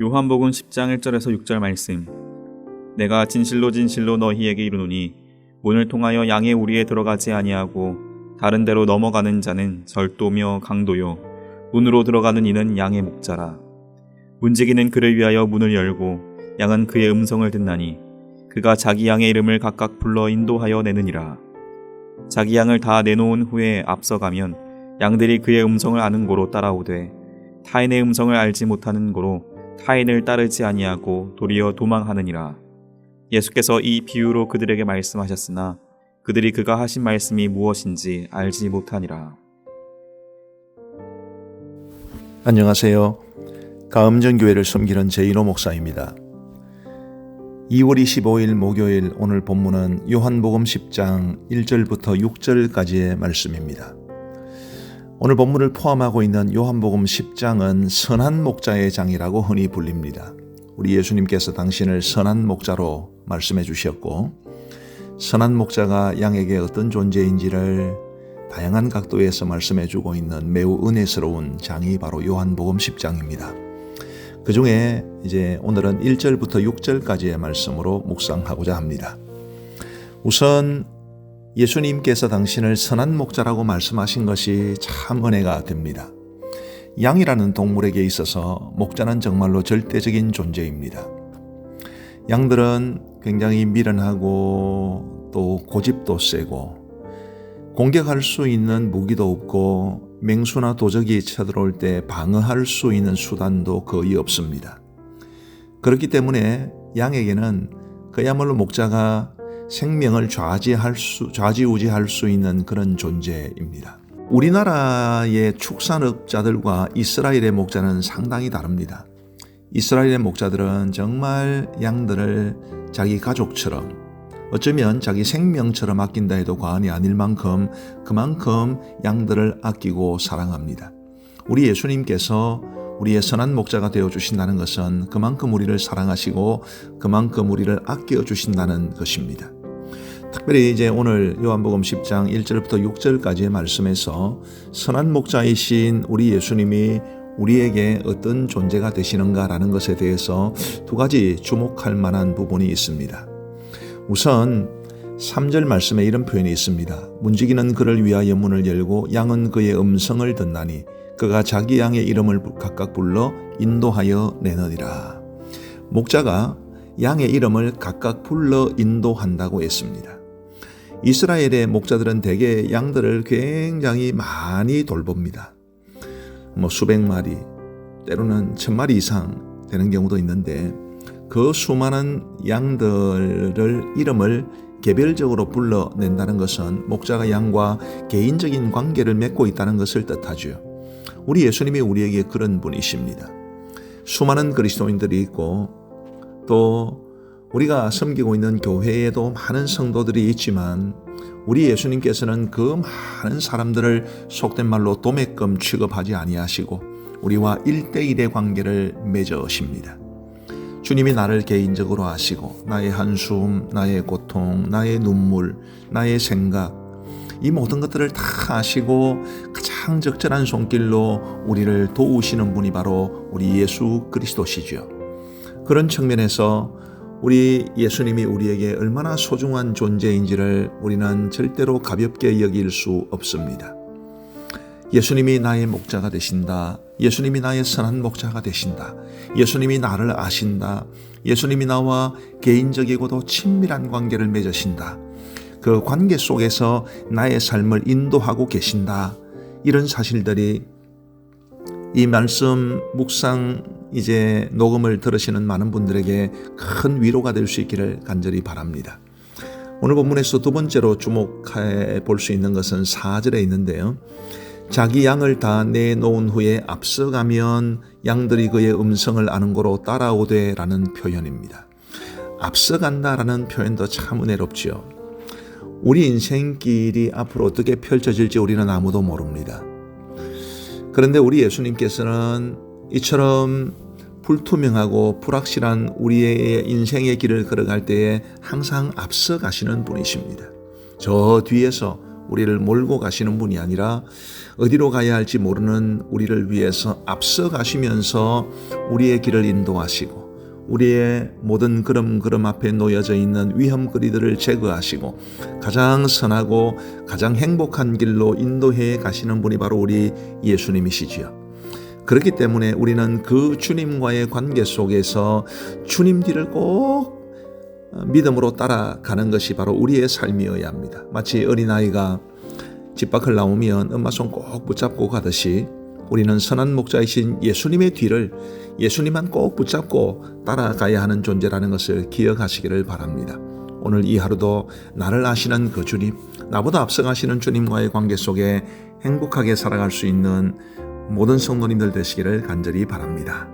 요한복음 10장 1절에서 6절 말씀. 내가 진실로 진실로 너희에게 이르노니 문을 통하여 양의 우리에 들어가지 아니하고 다른 데로 넘어가는 자는 절도며 강도요 문으로 들어가는 이는 양의 목자라. 문지기는 그를 위하여 문을 열고 양은 그의 음성을 듣나니 그가 자기 양의 이름을 각각 불러 인도하여 내느니라. 자기 양을 다 내놓은 후에 앞서가면 양들이 그의 음성을 아는 고로 따라오되 타인의 음성을 알지 못하는 고로 타인을 따르지 아니하고 도리어 도망하느니라. 예수께서 이 비유로 그들에게 말씀하셨으나 그들이 그가 하신 말씀이 무엇인지 알지 못하니라. 안녕하세요. 가음전교회를 섬기는 제인호 목사입니다. 2월 25일 목요일 오늘 본문은 요한복음 10장 1절부터 6절까지의 말씀입니다. 오늘 본문을 포함하고 있는 요한복음 10장은 선한 목자의 장이라고 흔히 불립니다. 우리 예수님께서 당신을 선한 목자로 말씀해 주셨고, 선한 목자가 양에게 어떤 존재인지를 다양한 각도에서 말씀해 주고 있는 매우 은혜스러운 장이 바로 요한복음 10장입니다. 그 중에 이제 오늘은 1절부터 6절까지의 말씀으로 묵상하고자 합니다. 우선 예수님께서 당신을 선한 목자라고 말씀하신 것이 참 은혜가 됩니다. 양이라는 동물에게 있어서 목자는 정말로 절대적인 존재입니다. 양들은 굉장히 미련하고 또 고집도 세고 공격할 수 있는 무기도 없고 맹수나 도적이 쳐들어올 때 방어할 수 있는 수단도 거의 없습니다. 그렇기 때문에 양에게는 그야말로 목자가 생명을 좌지할 수, 좌지우지할 수 있는 그런 존재입니다. 우리나라의 축산업자들과 이스라엘의 목자는 상당히 다릅니다. 이스라엘의 목자들은 정말 양들을 자기 가족처럼 어쩌면 자기 생명처럼 아낀다 해도 과언이 아닐 만큼 그만큼 양들을 아끼고 사랑합니다. 우리 예수님께서 우리의 선한 목자가 되어 주신다는 것은 그만큼 우리를 사랑하시고 그만큼 우리를 아껴 주신다는 것입니다. 특별히 이제 오늘 요한복음 10장 1절부터 6절까지의 말씀에서 선한 목자이신 우리 예수님이 우리에게 어떤 존재가 되시는가라는 것에 대해서 두 가지 주목할 만한 부분이 있습니다. 우선 3절 말씀에 이런 표현이 있습니다. 문지기는 그를 위하여 문을 열고 양은 그의 음성을 듣나니 그가 자기 양의 이름을 각각 불러 인도하여 내느니라. 목자가 양의 이름을 각각 불러 인도한다고 했습니다. 이스라엘의 목자들은 대개 양들을 굉장히 많이 돌봅니다. 뭐 수백 마리, 때로는 천 마리 이상 되는 경우도 있는데 그 수많은 양들을 이름을 개별적으로 불러낸다는 것은 목자가 양과 개인적인 관계를 맺고 있다는 것을 뜻하죠. 우리 예수님이 우리에게 그런 분이십니다. 수많은 그리스도인들이 있고 또 우리가 섬기고 있는 교회에도 많은 성도들이 있지만 우리 예수님께서는 그 많은 사람들을 속된 말로 도매금 취급하지 아니하시고 우리와 일대일의 관계를 맺으십니다. 주님이 나를 개인적으로 아시고 나의 한숨, 나의 고통, 나의 눈물, 나의 생각 이 모든 것들을 다 아시고 가장 적절한 손길로 우리를 도우시는 분이 바로 우리 예수 그리스도시죠. 그런 측면에서 우리 예수님이 우리에게 얼마나 소중한 존재인지를 우리는 절대로 가볍게 여길 수 없습니다. 예수님이 나의 목자가 되신다. 예수님이 나의 선한 목자가 되신다. 예수님이 나를 아신다. 예수님이 나와 개인적이고도 친밀한 관계를 맺으신다. 그 관계 속에서 나의 삶을 인도하고 계신다. 이런 사실들이 이 말씀 묵상 이제 녹음을 들으시는 많은 분들에게 큰 위로가 될 수 있기를 간절히 바랍니다. 오늘 본문에서 두 번째로 주목해 볼 수 있는 것은 4절에 있는데요. 자기 양을 다 내놓은 후에 앞서가면 양들이 그의 음성을 아는 고로 따라오되 라는 표현입니다. 앞서간다라는 표현도 참 은혜롭지요. 우리 인생길이 앞으로 어떻게 펼쳐질지 우리는 아무도 모릅니다. 그런데 우리 예수님께서는 이처럼 불투명하고 불확실한 우리의 인생의 길을 걸어갈 때에 항상 앞서 가시는 분이십니다. 저 뒤에서 우리를 몰고 가시는 분이 아니라 어디로 가야 할지 모르는 우리를 위해서 앞서 가시면서 우리의 길을 인도하시고 우리의 모든 걸음걸음 앞에 놓여져 있는 위험거리들을 제거하시고 가장 선하고 가장 행복한 길로 인도해 가시는 분이 바로 우리 예수님이시지요. 그렇기 때문에 우리는 그 주님과의 관계 속에서 주님 뒤를 꼭 믿음으로 따라가는 것이 바로 우리의 삶이어야 합니다. 마치 어린아이가 집 밖을 나오면 엄마 손 꼭 붙잡고 가듯이 우리는 선한 목자이신 예수님의 뒤를 예수님만 꼭 붙잡고 따라가야 하는 존재라는 것을 기억하시기를 바랍니다. 오늘 이 하루도 나를 아시는 그 주님, 나보다 앞서가시는 주님과의 관계 속에 행복하게 살아갈 수 있는 모든 성도님들 되시기를 간절히 바랍니다.